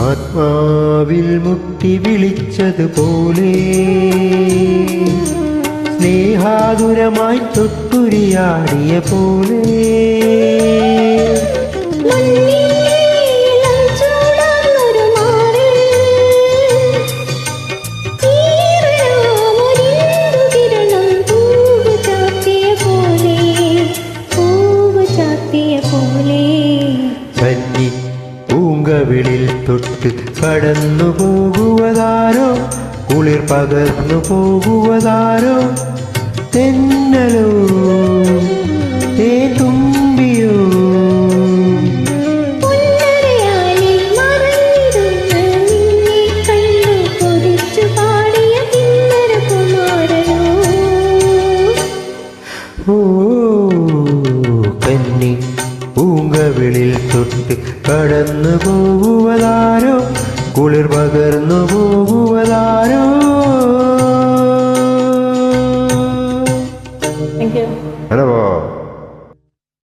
ആത്മാവിൽ മുട്ടി വിളിച്ചതുപോലെ സ്നേഹാതുരമായി തൊട്ടുരിയാടിയ പോലെ പൂങ്കവിളിൽ തൊട്ട് കടന്നു പോകുവതാരോ? കുളിർ പകർന്നു പോകുവതാരോ? തെന്നലോ? തേതുമ്പിയോ തുമ്പിയോ? ഓ കന്നി പൂങ്കവിളിൽ തൊട്ട് കടന്നു പോകുവതാരോ? കുളിർ പകർന്നു പോകുവതാരോ? Thank hello